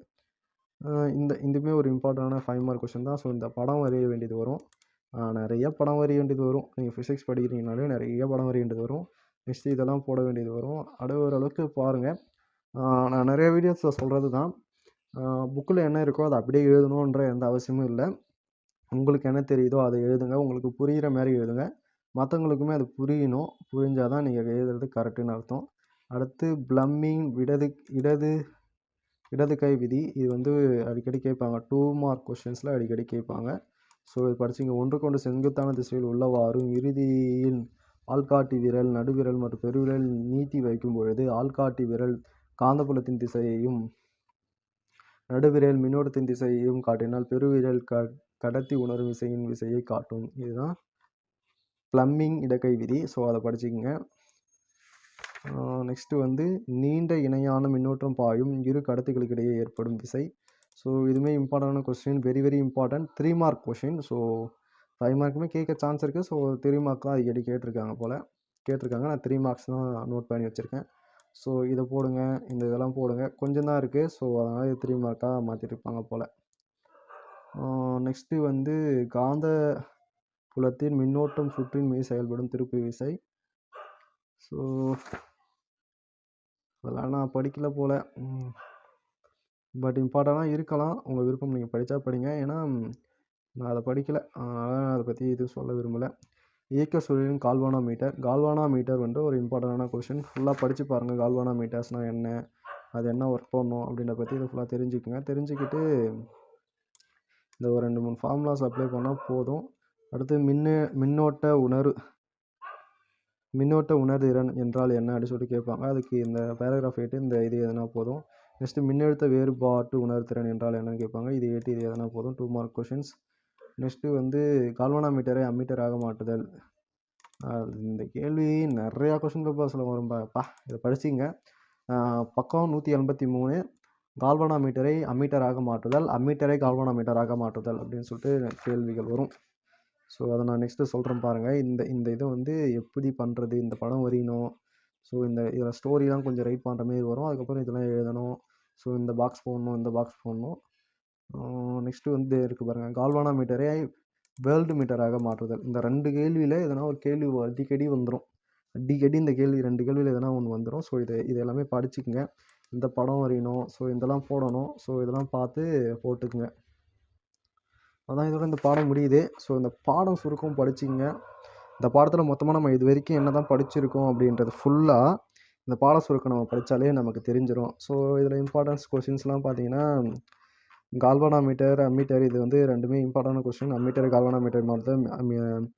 இந்த இதுவுமே ஒரு இம்பார்ட்டண்டான ஃபைவ் மார்க் கொஷின் தான். ஸோ இந்த படம் வரைய வேண்டியது வரும். நிறைய படம் வரைய வேண்டியது வரும். நீங்கள் ஃபிசிக்ஸ் படிக்கிறீங்கனாலே நிறைய படம் வரைய வேண்டியது வரும். நெக்ஸ்ட் இதெல்லாம் போட வேண்டியது வரும். அட ஓரளவுக்கு பாருங்கள் நான் நிறைய வீடியோஸில் சொல்கிறது தான். புக்கில் என்ன இருக்கோ அதை அப்படியே எழுதணுன்ற எந்த அவசியமும் இல்லை. உங்களுக்கு என்ன தெரியுதோ அதை எழுதுங்க. உங்களுக்கு புரிகிற மாதிரி எழுதுங்க. மற்றவங்களுக்குமே அது புரியணும். புரிஞ்சால் தான் நீங்கள் எழுதுறது கரெக்டுன்னு அர்த்தம். அடுத்து ப்ளம்மிங் இடது இடது இடது கை விதி. இது வந்து அடிக்கடி கேட்பாங்க. டூ மார்க் கொஷின்ஸில் அடிக்கடி கேட்பாங்க. ஸோ இது படிச்சிங்க. ஒன்று கொண்டு செங்குத்தான திசையில் உள்ளவாறும் இறுதியில் ஆள்காட்டி விரல் நடுவிரல் மற்றும் பெருவிரல் நீட்டி வைக்கும் பொழுது ஆள்காட்டி விரல் காந்தப்புலத்தின் திசையையும் நடுவிரல் மின்னோட்டத்தின் திசையையும் காட்டினால் பெருவிரல் க கடத்தி உணரும் விசையின் விசையை காட்டும். இதுதான் ப்ளம்மிங் இடக்கை விதி. ஸோ அதை படிச்சுக்கோங்க. நெக்ஸ்ட்டு வந்து நீண்ட இணையான மின்னோட்டம் பாயும் இரு கடத்திகளுக்கு இடையே ஏற்படும் விசை. ஸோ இதுவுமே இம்பார்ட்டண்டான question very very important three mark question so five மார்க்குமே கேட்க சான்ஸ் இருக்குது ஸோ த்ரீ மார்க் தான் அடிக்கடி கேட்டிருக்காங்க போல். கேட்டிருக்காங்க. நான் த்ரீ மார்க்ஸ் தான் நோட் பண்ணி வச்சுருக்கேன். ஸோ இதை போடுங்க இந்த இதெல்லாம் போடுங்க. கொஞ்சம் தான் இருக்குது ஸோ அதனால் இது த்ரீ மார்க்காக மாற்றிருப்பாங்க போல். நெக்ஸ்ட்டு வந்து காந்த புலத்தின் மின்னோட்டம் சுற்றின் மீது செயல்படும் திருப்பு விசை. ஸோ அதெல்லாம் நான் படிக்கல போல். பட் இம்பார்ட்டண்ட்டாக இருக்கலாம். உங்கள் விருப்பம் நீங்கள் படித்தா படிங்க. ஏன்னா நான் அதை படிக்கலை. அதனால் நான் அதை பற்றி எதுவும் சொல்ல விரும்பலை. இயக்க சுழலின் கால்வானா மீட்டர் கால்வானா மீட்டர் வந்து ஒரு இம்பார்ட்டண்டான கொஷின் ஃபுல்லாக படித்து பாருங்கள் கால்வானா மீட்டர்ஸ்னால் என்ன அது என்ன ஒர்க் பண்ணும் அப்படின்றத பற்றி இதை ஃபுல்லாக தெரிஞ்சுக்குங்க. தெரிஞ்சுக்கிட்டு இந்த ஒரு ரெண்டு மூணு ஃபார்முலாஸ் அப்ளை பண்ணால் போதும். அடுத்து மின்னு மின்னோட்ட உணர்வு. மின்னோட்ட உணர்திறன் என்றால் என்ன அப்படின்னு சொல்லிட்டு கேட்பாங்க. அதுக்கு இந்த பேராகிராஃப் எயிட்டு இந்த இது எதுனா போதும். நெக்ஸ்ட்டு மின்னழுத்த வேறுபாட்டு உணர்திறன் என்றால் என்னன்னு கேட்பாங்க. இது எயிட்டு இது எதனா போதும். டூ மார்க் கொஷின்ஸ் நெக்ஸ்ட்டு வந்து கால்வனா மீட்டரை ஆக மாட்டுதல். இந்த கேள்வி நிறையா கொஷின் பேப்பர்ஸில் வரும்பாப்பா இதை படிச்சிங்க. பக்கம் நூற்றி எண்பத்தி மூணு கால்வனா மீட்டரை அம்மீட்டராக மாற்றுதல் அம்மீட்டரை கால்வனா மீட்டராக மாற்றுதல் அப்படின்னு சொல்லிட்டு கேள்விகள் வரும். ஸோ அதை நான் நெக்ஸ்ட்டு சொல்கிறேன் பாருங்கள் இந்த இந்த இதை வந்து எப்படி பண்ணுறது இந்த படம் வரையணும். ஸோ இந்த இதில் ஸ்டோரிலாம் கொஞ்சம் ரைட் பண்ணுற மாதிரி வரும். அதுக்கப்புறம் இதெல்லாம் எழுதணும். ஸோ இந்த பாக்ஸ் போடணும் இந்த பாக்ஸ் போடணும். நெக்ஸ்ட்டு வந்து இருக்குது பாருங்கள் கால்வானா மீட்டரை வேர்ல்டு மீட்டராக மாற்றுதல். இந்த ரெண்டு கேள்வியில் எதனா ஒரு கேள்வி அடிக்கடி வந்துடும் அடிக்கடி இந்த கேள்வி ரெண்டு கேள்வியில் எதனா ஒன்று வந்துடும் ஸோ இதை இது எல்லாமே படிச்சுக்கங்க. இந்த படம் வரையணும். ஸோ இதெல்லாம் போடணும். ஸோ இதெல்லாம் பார்த்து போட்டுக்குங்க. அதான் இதோட இந்த பாடம் முடியுது. ஸோ இந்த பாடம் சுருக்கம் படிச்சிங்க இந்த பாடத்தில் மொத்தமாக நம்ம இது வரைக்கும் என்ன தான் படிச்சிருக்கோம் அப்படின்றது ஃபுல்லாக இந்த பாட சுருக்கம் நம்ம படித்தாலே நமக்கு தெரிஞ்சிடும் ஸோ இதில் இம்பார்ட்டன்ஸ் கொஷின்ஸ்லாம் பார்த்தீங்கன்னா கால்வனாமீட்டர் அம்மீட்டர் இது வந்து ரெண்டுமே இம்பார்ட்டான கொஸ்டின் அம்மீட்டர் கால்வானா மீட்டர் மாற்றுதல்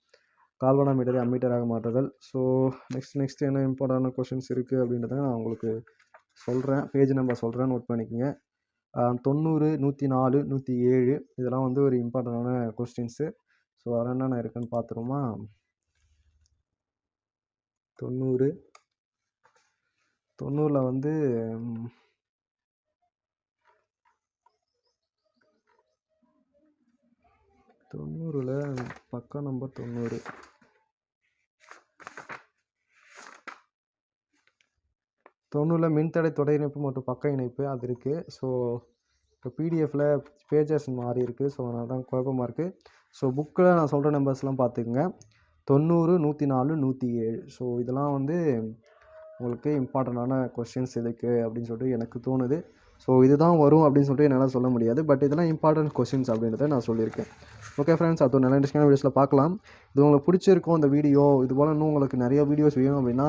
கால்வனாமீட்டர் அம்மீட்டராக மாற்றுதல். ஸோ நெக்ஸ்ட் நெக்ஸ்ட் என்ன இம்பார்ட்டான கொஷின்ஸ் இருக்குது அப்படின்றத நான் உங்களுக்கு சொல்கிறேன் பேஜ் நம்பர் சொல்கிறேன் நோட் பண்ணிக்கோங்க. தொண்ணூறு நூற்றி நாலு நூற்றி ஏழு இதெல்லாம் வந்து ஒரு இம்பார்ட்டண்டான கொஸ்டின்ஸு ஸோ அதில் என்னென்ன இருக்குன்னு பார்த்துருமா தொண்ணூறு. தொண்ணூறில் வந்து தொண்ணூறில் பக்கம் நம்பர் தொண்ணூறு. தொண்ணூறில் மின்தடை தொடை இணைப்பு மற்றும் பக்க இணைப்பு அது இருக்குது ஸோ இப்போ பிடிஎஃப்பில் பேஜஸ் மாறி இருக்குது ஸோ அதனால் தான் குழப்பமாக இருக்குது ஸோ புக்கில் நான் சொல்கிற நம்பர்ஸ்லாம் பார்த்துக்குங்க தொண்ணூறு நூற்றி நாலு நூற்றி ஏழு ஸோ இதெல்லாம் வந்து உங்களுக்கு இம்பார்ட்டண்டான கொஸ்டின்ஸ் இதுக்கு அப்படின்னு சொல்லிட்டு எனக்கு தோணுது. ஸோ இதுதான் வரும் அப்படின்னு சொல்லிட்டு என்னால் சொல்ல முடியாது. பட் இதெல்லாம் இம்பார்ட்டன்ட் கொஸ்டின்ஸ் அப்படின்றத நான் சொல்லியிருக்கேன். ஓகே ஃப்ரெண்ட்ஸ் அது நல்ல இன்ட்ரெஸ்டிங்கான வீடியோஸில் பார்க்கலாம். இது உங்களுக்கு பிடிச்சிருக்கும் இந்த வீடியோ இது போல் இன்னும் உங்களுக்கு நிறைய வீடியோஸ் வேணும் அப்படின்னா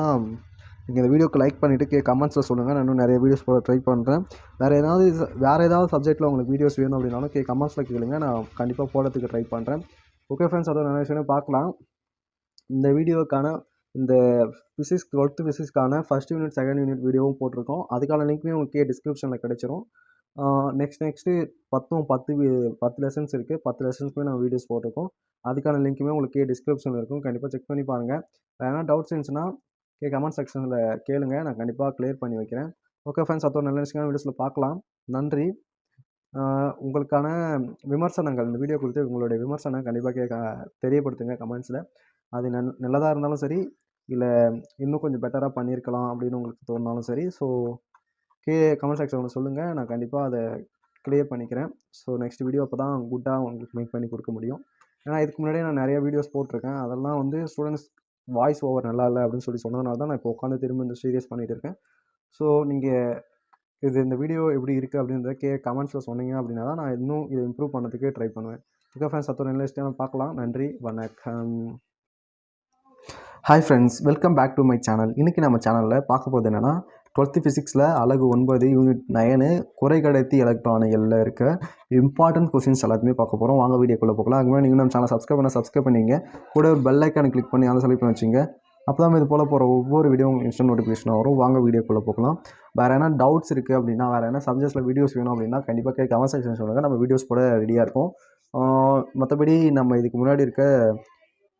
நீங்கள் இந்த வீடியோக்கு லைக் பண்ணிவிட்டு கே கமெண்ட்ஸில் சொல்லுங்கள் நான் இன்னும் நிறைய வீடியோஸ் போட ட்ரை பண்ணுறேன் வேறு ஏதாவது வேறு ஏதாவது சப்ஜெக்ட்டில் உங்களுக்கு வீடியோஸ் வேணும் அப்படின்னாலும் கே கமெண்ட்ஸில் கேளுங்க. நான் கண்டிப்பாக போடுறதுக்கு ட்ரை பண்ணுறேன் ஓகே ஃப்ரெண்ட்ஸ் அதோட நிறைய விஷயம் பார்க்கலாம். இந்த வீடியோக்கான இந்த ஃபிசிக்ஸ் டுவெல்த்து ஃபிசிக்ஸ்க்கான ஃபஸ்ட் யூனிட் செகண்ட் யூனிட் வீடியோவும் போட்டிருக்கோம். அதுக்கான லிங்க்குமே உங்களுக்கு டிஸ்கிரிப்ஷனில் கிடச்சிரும். நெக்ஸ்ட் நெக்ஸ்ட்டு பத்தும் பத்து பத்து லெசன்ஸ் இருக்குது பத்து லெசன்ஸ்க்குமே நாங்கள் வீடியோஸ் போட்டிருக்கோம். அதுக்கான லிங்க்குமே உங்களுக்கு டிஸ்கிரிப்ஷனில் இருக்கும். கண்டிப்பாக செக் பண்ணி பாருங்கள் வேறு எதனா டவுட்ஸ் இருந்துச்சுன்னா கே கமெண்ட் செக்ஷனில் கேளுங்க. நான் கண்டிப்பாக க்ளியர் பண்ணி வைக்கிறேன். ஓகே ஃப்ரெண்ட்ஸ் அத்தோட நல்ல விஷயமான வீடியோஸில் பார்க்கலாம். நன்றி. உங்களுக்கான விமர்சனங்கள் இந்த வீடியோ குறித்து உங்களுடைய விமர்சனம் கண்டிப்பாக கேட்க தெரியப்படுத்துங்க கமெண்ட்ஸில் அது நல் நல்லதாக இருந்தாலும் சரி இல்லை இன்னும் கொஞ்சம் பெட்டராக பண்ணியிருக்கலாம் அப்படின்னு உங்களுக்கு தோணினாலும் சரி. ஸோ கே கமெண்ட் செக்ஷனில் சொல்லுங்கள் நான் கண்டிப்பாக அதை க்ளியர் பண்ணிக்கிறேன். ஸோ நெக்ஸ்ட் வீடியோ அப்போ தான் குட்டாக உங்களுக்கு மேக் பண்ணி கொடுக்க முடியும். ஏன்னா இதுக்கு முன்னாடியே நான் நிறைய வீடியோஸ் போட்டிருக்கேன். அதெல்லாம் வந்து ஸ்டூடெண்ட்ஸ் வாய்ஸ் ஓவர் நல்லா இல்லை அப்படின்னு சொல்லி சொன்னதுனால தான் நான் இப்போ உட்காந்து திரும்ப இந்த சீரியஸ் பண்ணிகிட்டு இருக்கேன். ஸோ நீங்கள் இது இந்த வீடியோ எப்படி இருக்குது அப்படின்றத கே கமெண்ட்ஸில் சொன்னீங்க அப்படின்னா தான் நான் இன்னும் இதை இம்ப்ரூவ் பண்ணதுக்கு ட்ரை பண்ணுவேன். ஓகே ஃப்ரெண்ட்ஸ் அத்தோட நல்ல பார்க்கலாம். நன்றி வணக்கம். Hi friends welcome back to my channel இன்றைக்கி நம்ம சேனலில் பார்க்க போகிறது என்னென்னா டுவெல்த்து ஃபிசிக்ஸில் அழகு ஒன்பது யூனிட் நயனு குறைக்கடத்தி எலக்ட்ரானிகளில் இருக்க இம்பார்ட்டன்ட் கொஸ்டின்ஸ் எல்லாத்தையுமே பார்க்க போகிறோம் வாங்க வீடியோக்குள்ளே போகலாம். அதுக்கு முன்னாடி நீங்கள் நம்ம சேனல் சப்ஸ்கிரைப் பண்ண சப்ஸ்கிரைப் பண்ணிங்க. கூட ஒரு பெல் ஐக்கானை கிளிக் பண்ணி அதை செலக்ட் பண்ணி வச்சுங்க. அப்போ தான் இது போல் போகிற ஒவ்வொரு வீடியோ உங்களுக்கு இன்ஸ்டன்ட் நோட்டிஃபிகேஷன் வரும். வாங்க வீடியோக்குள்ளே போகலாம். வேறு என்ன டவுட்ஸ் இருக்குது அப்படின்னா வேறு என்ன சப்ஜெக்ட்ஸில் வீடியோஸ் வேணும் அப்படின்னா கண்டிப்பாக கேட்க கமெண்ட் செக்ஷன் சொல்லுங்கள் நம்ம வீடியோஸ் போட ரெடியாக இருக்கும் மற்றபடி நம்ம இதுக்கு முன்னாடி இருக்க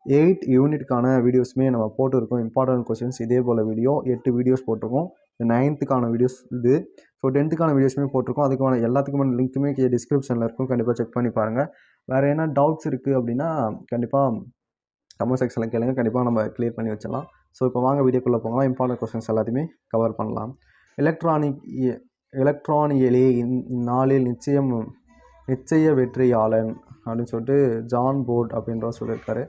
எயிட் யூனிட்க்கான வீடியோஸுமே நம்ம போட்டிருக்கோம். இம்பார்ட்டன்ட் கொஸ்டின்ஸ் இதே போல் வீடியோ எட்டு வீடியோஸ் போட்டிருக்கோம். நைன்த்துக்கான வீடியோஸ் இது. ஸோ டென்த்துக்கான வீடியோஸுமே போட்டிருக்கோம். அதுக்கான எல்லாத்துக்குமான லிங்க்குமே டிஸ்கிரிப்ஷனில் இருக்கும். கண்டிப்பாக செக் பண்ணி பாருங்கள் வேறு என்ன டவுட்ஸ் இருக்குது அப்படின்னா கண்டிப்பாக கமெண்ட் செக்ஷனில் கேளுங்க. கண்டிப்பாக நம்ம கிளியர் பண்ணி வச்சிடலாம். ஸோ இப்போ வாங்க வீடியோக்குள்ளே போகலாம். இம்பார்ட்டன்ட் கொஸ்டின்ஸ் எல்லாத்தையுமே கவர் பண்ணலாம். எலக்ட்ரானிக் எலக்ட்ரானியலே இந்நாளில் நிச்சயம் நிச்சய வெற்றியாளன் அப்படின்னு சொல்லிட்டு ஜான் போர்ட் அப்படின்ற சொல்லியிருக்காரு.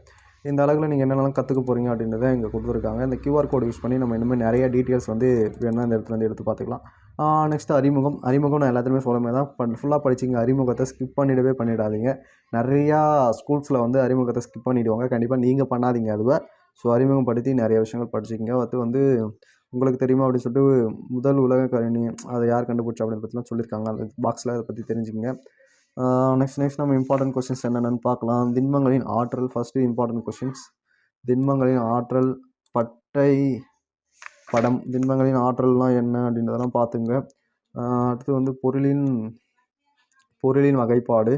இந்த அளவில் நீங்கள் என்னென்னலாம் கற்றுக்க போகிறீங்க அப்படின்றத இங்கே கொடுத்துருக்காங்க. இந்த கியூஆர் கோட் யூஸ் பண்ணி நம்ம இனிமேல் நிறைய டீட்டெயில்ஸ் வந்து வேணால் இந்த இடத்துல வந்து எடுத்து பார்த்துக்கலாம். நெக்ஸ்ட் அறிமுகம். அறிமுகம் நான் எல்லாத்தையுமே சொல்லுமே தான் பட் ஃபுல்லாக படிச்சிங்க அறிமுகத்தை ஸ்கிப் பண்ணிடவே பண்ணிடாதீங்க. நிறையா ஸ்கூல்ஸில் வந்து அறிமுகத்தை ஸ்கிப் பண்ணிவிடுவாங்க கண்டிப்பாக நீங்கள் பண்ணாதீங்க அதுவை. ஸோ அறிமுகம் படுத்தி நிறைய விஷயங்கள் படிச்சிங்க அது வந்து உங்களுக்கு தெரியுமா அப்படின்னு சொல்லிட்டு முதல் உலக கணினி அதை யார் கண்டுபிடிச்சா அப்படின்னு பற்றிலாம் சொல்லியிருக்காங்க அந்த பாக்ஸில் அதை பற்றி தெரிஞ்சுக்கங்க. நெக்ஸ்ட் நெக்ஸ்ட் நம்ம இம்பார்ட்டன்ட் கொஸ்டின்ஸ் என்னென்னு பார்க்கலாம். திண்மங்களின் ஆற்றல் ஃபஸ்ட்டு இம்பார்ட்டன்ட் கொஸ்டின்ஸ் திண்மங்களின் ஆற்றல் பட்டை படம். திண்மங்களின் ஆற்றல்லாம் என்ன அப்படின்றதெல்லாம் பார்த்துங்க. அடுத்து வந்து பொருளின் பொருளின் வகைப்பாடு.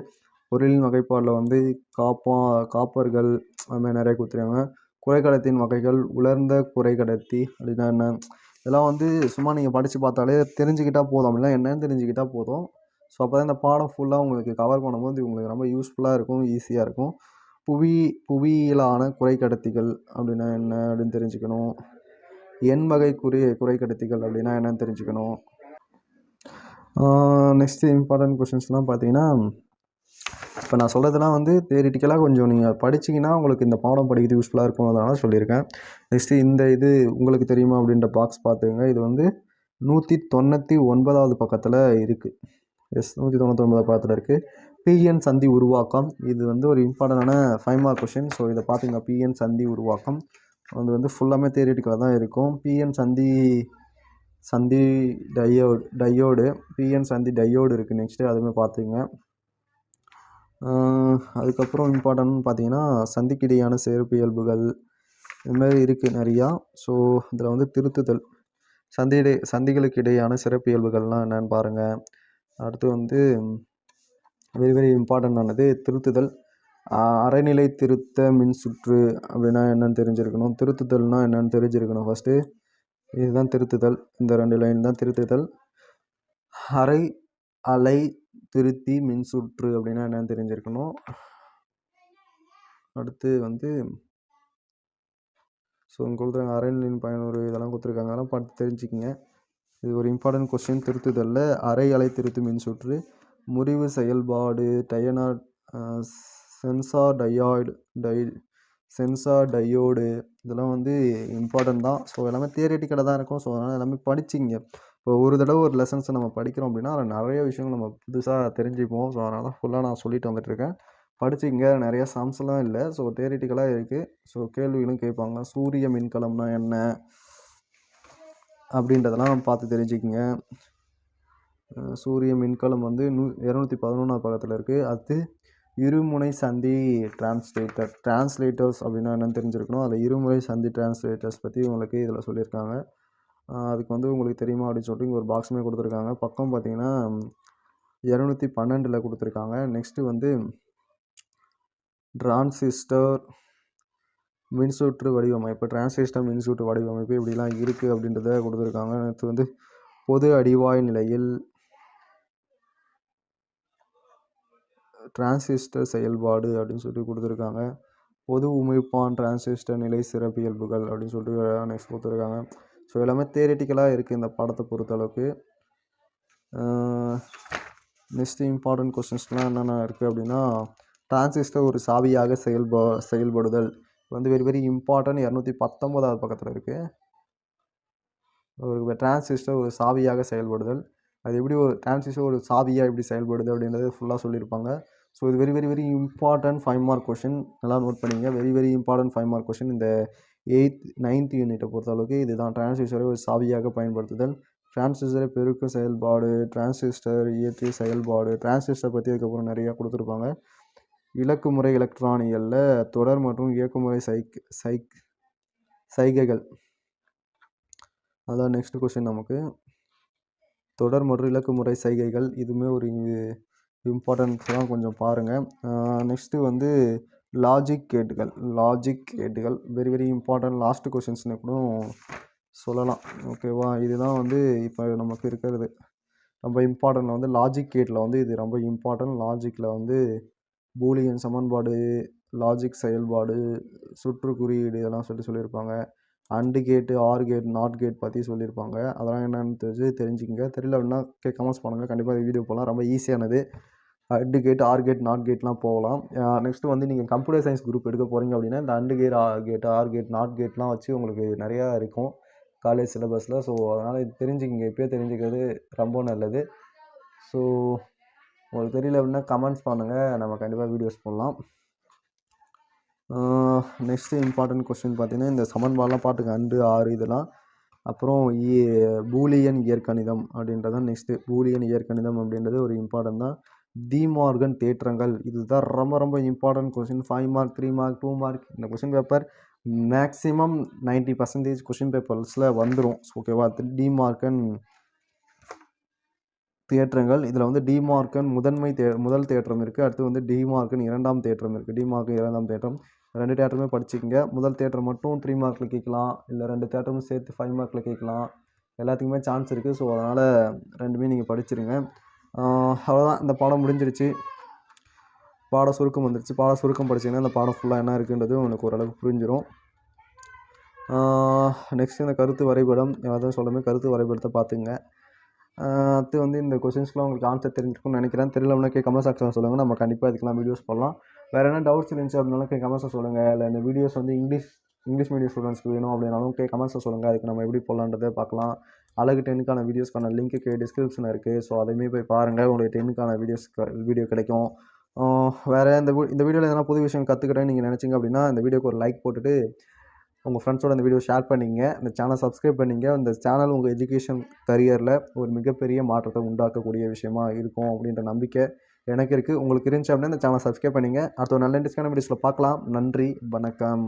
பொருளின் வகைப்பாடில் வந்து காப்பா காப்பர்கள் அதுமாதிரி நிறைய கொடுத்துருக்காங்க. குறைக்கடத்தின் வகைகள் உலர்ந்த குறைக்கடத்தி அப்படின்னா என்ன? இதெல்லாம் வந்து சும்மா நீங்கள் படித்து பார்த்தாலே தெரிஞ்சுக்கிட்டால் போதும். அப்படின்னா என்னன்னு தெரிஞ்சுக்கிட்டால் போதும். ஸோ அப்போ தான் இந்த பாடம் ஃபுல்லாக உங்களுக்கு கவர் பண்ணும்போது உங்களுக்கு ரொம்ப யூஸ்ஃபுல்லாக இருக்கும் ஈஸியாக இருக்கும். புவி புவியியலான குறைக்கடத்திகள் அப்படின்னா என்ன அப்படின்னு தெரிஞ்சுக்கணும். எண் வகை குறி குறைக்கடத்திகள் அப்படின்னா என்னன்னு தெரிஞ்சுக்கணும். நெக்ஸ்ட்டு இம்பார்ட்டன்ட் கொஷின்ஸ்லாம் பார்த்தீங்கன்னா இப்போ நான் சொல்கிறதுலாம் வந்து தேரிட்டிக்கலாக கொஞ்சம் நீங்கள் படிச்சீங்கன்னா உங்களுக்கு இந்த பாடம் படிக்கிறது யூஸ்ஃபுல்லாக இருக்கும் அதனால சொல்லியிருக்கேன். நெக்ஸ்ட்டு இந்த இது உங்களுக்கு தெரியுமா அப்படின்ற பாக்ஸ் பார்த்துங்க இது வந்து நூற்றி தொண்ணூற்றி ஒன்பதாவது பக்கத்தில் இருக்குது எஸ் நூற்றி தொண்ணூற்றி ஒன்பதாவது இருக்குது பிஎன் சந்தி உருவாக்கம். இது வந்து ஒரு இம்பார்ட்டண்டான ஃபைவ் மார்க் கொஷின் ஸோ இதை பார்த்தீங்கன்னா பிஎன் சந்தி உருவாக்கம். அது வந்து ஃபுல்லாமே தேரிட்டிக்கலாக தான் இருக்கும். பிஎன் சந்தி சந்தி டயோடு டயோடு பிஎன் சந்தி டயோடு இருக்குது நெக்ஸ்ட்டு அதுவுமே பார்த்துங்க அதுக்கப்புறம் இம்பார்ட்டன்ட் பார்த்தீங்கன்னா சந்திக்கிடையான சேர்ப்பியல்புகள் இது மாதிரி இருக்குது நிறையா. ஸோ இதில் வந்து திருத்துதல். சந்திடை சந்திகளுக்கு இடையான சிறப்பியல்புகள்லாம் என்னென்னு பாருங்கள் அடுத்து வந்து வெரி வெரி இம்பார்ட்டண்டானது திருத்துதல். அரைநிலை திருத்த மின்சுற்று அப்படின்னா என்னன்னு தெரிஞ்சிருக்கணும். திருத்துதல்னால் என்னன்னு தெரிஞ்சிருக்கணும் ஃபஸ்ட்டு இதுதான் திருத்துதல். இந்த ரெண்டு லைன் தான் திருத்துதல். அரை அலை திருத்தி மின்சுற்று அப்படின்னா என்னன்னு தெரிஞ்சிருக்கணும். அடுத்து வந்து ஸோ இங்கே கொடுத்துருக்காங்க. அரைநிலையின் பயனுறு இதெல்லாம் கொடுத்துருக்காங்க. அதெல்லாம் பார்த்து தெரிஞ்சுக்கிங்க. இது ஒரு இம்பார்ட்டன்ட் கொஸ்டின் திருத்துதல்ல. அரை அலை திருத்து மின்சுற்று. முறிவு செயல்பாடு டயனா சென்சார் டயாய்டு டை சென்சார் டயோடு. இதெல்லாம் வந்து இம்பார்ட்டன்ட் தான். ஸோ எல்லாமே தியரட்டிக்கலாக தான் இருக்கும். ஸோ அதனால் எல்லாமே படிச்சிங்க. இப்போ ஒரு தடவை ஒரு லெசன்ஸை நம்ம படிக்கிறோம் அப்படின்னா அதில் நிறைய விஷயங்கள் நம்ம புதுசாக தெரிஞ்சுப்போம். ஸோ அதனால் தான் ஃபுல்லாக நான் சொல்லிட்டு வந்துட்டுருக்கேன். படிச்சிங்க. நிறைய சம்ஸ்லாம் இல்லை. ஸோ தேரிட்டிக்கலாக இருக்குது ஸோ கேள்விகளும் கேட்பாங்க. சூரிய மின்கலம்னா என்ன? அப்படின்றதெல்லாம் பார்த்து தெரிஞ்சுக்கிங்க. சூரிய மின்கலம் வந்து நூ இரநூத்தி பதினொன்றாவது பக்கத்தில் இருக்குது அடுத்து இருமுனை சந்தி டிரான்ஸ்லேட்டர் டிரான்ஸ்லேட்டர்ஸ் அப்படின்னா என்னன்னு தெரிஞ்சிருக்கணும். அதில் இருமுனை சந்தி டிரான்ஸ்லேட்டர்ஸ் பற்றி உங்களுக்கு இதில் சொல்லியிருக்காங்க. அதுக்கு வந்து உங்களுக்கு தெரியுமா அப்படின்னு சொல்லிட்டு இங்கே ஒரு பாக்ஸுமே கொடுத்துருக்காங்க. பக்கம் பார்த்தீங்கன்னா இரநூத்தி பன்னெண்டில் கொடுத்துருக்காங்க. நெக்ஸ்ட்டு வந்து டிரான்சிஸ்டர் மின்சுற்று வடிவமைப்பு டிரான்சிஸ்டர் மின்சுற்று வடிவமைப்பு இப்படிலாம் இருக்குது அப்படின்றத கொடுத்துருக்காங்க. அடுத்து வந்து பொது அடிவாய் நிலையில் டிரான்சிஸ்டர் செயல்பாடு அப்படின்னு சொல்லிட்டு கொடுத்துருக்காங்க. பொது உமிழ்ப்பான் டிரான்சிஸ்டர் நிலை சிறப்பியல்புகள் அப்படின்னு சொல்லிட்டு நெக்ஸ்ட் கொடுத்துருக்காங்க. ஸோ எல்லாமே தேரட்டிக்கலாக இருக்குது இந்த பாடத்தை பொறுத்தளவுக்கு. நெக்ஸ்ட் இம்பார்ட்டன்ட் கொஸ்டின்ஸ்லாம் என்னென்ன இருக்குது அப்படின்னா டிரான்சிஸ்டர் ஒரு சாவியாக செயல்பா செயல்படுதல். இது வந்து வெரி வெரி இம்பார்ட்டன்ட் இரநூத்தி பத்தொம்போதாவது பக்கத்தில் இருக்குது ஒரு டிரான்சிஸ்டர் ஒரு சாவியாக செயல்படுதல். அது எப்படி ஒரு டிரான்சிஸ்டர் ஒரு சாவியாக எப்படி செயல்படுது அப்படின்றது ஃபுல்லாக சொல்லியிருப்பாங்க. ஸோ இது very very very important five mark question நல்லா நோட் பண்ணிங்க. Very very important five mark question இந்த எயித் நைன்த் யூனிட்டை பொறுத்தளவுக்கு இதுதான். டிரான்சிஸ்டரை ஒரு சாவியாக பயன்படுத்துதல். டிரான்சிஸ்டரை பெருக்கும் செயல்பாடு டிரான்சிஸ்டர் இயற்கை செயல்பாடு டிரான்சிஸ்டர் பற்றி அதுக்கப்புறம் நிறையா கொடுத்துருப்பாங்க. இலக்குமுறை எலக்ட்ரானியலில் தொடர் மற்றும் இயக்குமுறை சைக் சைக் சைகைகள். அதான் நெக்ஸ்ட் கொஸ்டின் நமக்கு. தொடர் மற்றும் இலக்குமுறை சைகைகள் இதுவுமே ஒரு இம்பார்ட்டன்ஸ் தான் கொஞ்சம் பாருங்கள் நெக்ஸ்ட்டு வந்து லாஜிக் கேட்டுகள். லாஜிக் கேட்டுகள். வெரி வெரி இம்பார்ட்டன்ட் லாஸ்ட் கொஷின்ஸ்னு கூட சொல்லலாம். ஓகேவா இதுதான் வந்து இப்போ நமக்கு இருக்கிறது. ரொம்ப இம்பார்ட்டன்ட் வந்து லாஜிக் கேட்டில் வந்து இது ரொம்ப இம்பார்ட்டன்ட் லாஜிக்கில் வந்து பூலியன் சமன்பாடு லாஜிக் செயல்பாடு சுற்று குறியீடு இதெல்லாம் சொல்லி சொல்லியிருப்பாங்க. அண்டு கேட்டு ஆர் கேட் நாட் கேட் பற்றி சொல்லியிருப்பாங்க. அதெல்லாம் என்னென்னு தெரிஞ்சு தெரிஞ்சுக்கங்க. தெரியல அப்படின்னா கே கமெண்ட்ஸ் பண்ணுங்கள் கண்டிப்பாக வீடியோ போகலாம் ரொம்ப ஈஸியானது and gate or gate not கேட்லாம் போகலாம். நெக்ஸ்ட்டு வந்து நீங்கள் கம்ப்யூட்டர் சயின்ஸ் குரூப் எடுக்க போகிறீங்க அப்படின்னா இந்த and gate or gate or gate not கேட்லாம் வச்சு உங்களுக்கு நிறையா இருக்கும். காலேஜ் சிலபஸில் ஸோ அதனால் தெரிஞ்சுக்கிங்க. இப்போயே தெரிஞ்சுக்கிறது ரொம்ப நல்லது. ஸோ உங்களுக்கு தெரியல அப்படின்னா கமெண்ட்ஸ் பண்ணுங்கள் நம்ம கண்டிப்பாக வீடியோஸ் போடலாம். நெக்ஸ்ட்டு இம்பார்ட்டன்ட் கொஸ்டின் பார்த்தீங்கன்னா இந்த சமன்பாடெலாம் பாட்டுக்கு அண்டு ஆறு இதெல்லாம். அப்புறம் இ பூலியன் இயற்கணிதம் அப்படின்றதான் நெக்ஸ்ட்டு பூலியன் இயற்கணிதம் அப்படின்றது ஒரு இம்பார்ட்டன்ட் தான். டிமார்கன் தேற்றங்கள். இதுதான் ரொம்ப ரொம்ப important question five mark three mark two mark இந்த question paper maximum ninety percentage question பேப்பர்ஸில் வந்துடும் ஓகேவா டிமார்கன் தேற்றங்கள். இதில் வந்து டிமார்க்கன் முதன்மை தே முதல் தேற்றம் இருக்குது அடுத்து வந்து டிமார்க்கன் இரண்டாம் தேற்றம் இருக்குது டிமார்க்கன் இரண்டாம் தேற்றம். ரெண்டு தேட்டருமே படிச்சுக்கங்க. முதல் தேட்டர் மட்டும் த்ரீ மார்க்கில் கேட்கலாம். இல்லை ரெண்டு தேட்டரும் சேர்த்து ஃபைவ் மார்க்கில் கேட்கலாம். எல்லாத்துக்குமே சான்ஸ் இருக்குது ஸோ அதனால் ரெண்டுமே நீங்கள் படிச்சிருங்க. அவ்வளோதான் இந்த பாடம் முடிஞ்சிருச்சு. பாட சுருக்கம் வந்துருச்சு. பாட சுருக்கம் படிச்சிங்கன்னா இந்த பாடம் ஃபுல்லாக என்ன இருக்குன்றது உங்களுக்கு ஓரளவுக்கு புரிஞ்சிடும் நெக்ஸ்ட் இந்த கருத்து வரைபடம். அதான் சொல்லுமே கருத்து வரைபடத்தை பார்த்துங்க. அடுத்து வந்து இந்த கொஸ்டின்ஸ்க்குலாம் உங்களுக்கு ஆன்சர் தெரிஞ்சிருக்கும்னு நினைக்கிறேன். தெரியலன்னா கே கமெண்ட் செக்ஷன் சொல்லுங்கள் நம்ம கண்டிப்பாக இதுக்கெல்லாம் வீடியோஸ் போடலாம். வேறு என்ன டவுட்ஸ் இருந்துச்சு அப்படின்னாலும் கே கமெண்ட்ஸில் சொல்லுங்கள் இல்லை இந்த வீடியோஸ் வந்து இங்கிலீஷ் இங்கிலீஷ் மீடியம் ஸ்டூடெண்ட்ஸ்க்கு வேணும் அப்படின்னாலும் கே கமெண்ட்ஸில் சொல்லுங்கள் அதுக்கு நம்ம எப்படி போடலான்றதை பார்க்கலாம். அழகு டென்னுக்கான வீடியோஸ்க்கான லிங்க்கு கே டிஸ்கிரிப்ஷனில் இருக்குது ஸோ அதையுமே போய் பாருங்கள் உங்களுக்கு டென்னுக்கான வீடியோஸ் வீடியோ கிடைக்கும். வேறு இந்த இந்த வீடியோவில் எதனா புது விஷயம் கற்றுக்கிட்டேன்னு நீங்கள் நினச்சிங்க அப்படின்னா இந்த வீடியோக்கு ஒரு லைக் போட்டுட்டு உங்கள் ஃப்ரெண்ட்ஸோட இந்த வீடியோ ஷேர் பண்ணிங்க. இந்த சேனல் சப்ஸ்கிரைப் பண்ணிங்க. இந்த சேனல் உங்கள் எஜுகேஷன் கரியரில் ஒரு மிகப்பெரிய மாற்றத்தை உண்டாக்கக்கூடிய விஷயமா இருக்கும் அப்படின்ற நம்பிக்கை எனக்கு இருக்குது உங்களுக்கு இருந்துச்சு அப்படின்னா இந்த சேனல் சப்ஸ்கிரைப் பண்ணிங்க. அடுத்த நல்ல இன்ட்ரெஸ்டான வீடியோஸில் பார்க்கலாம். நன்றி. வணக்கம்.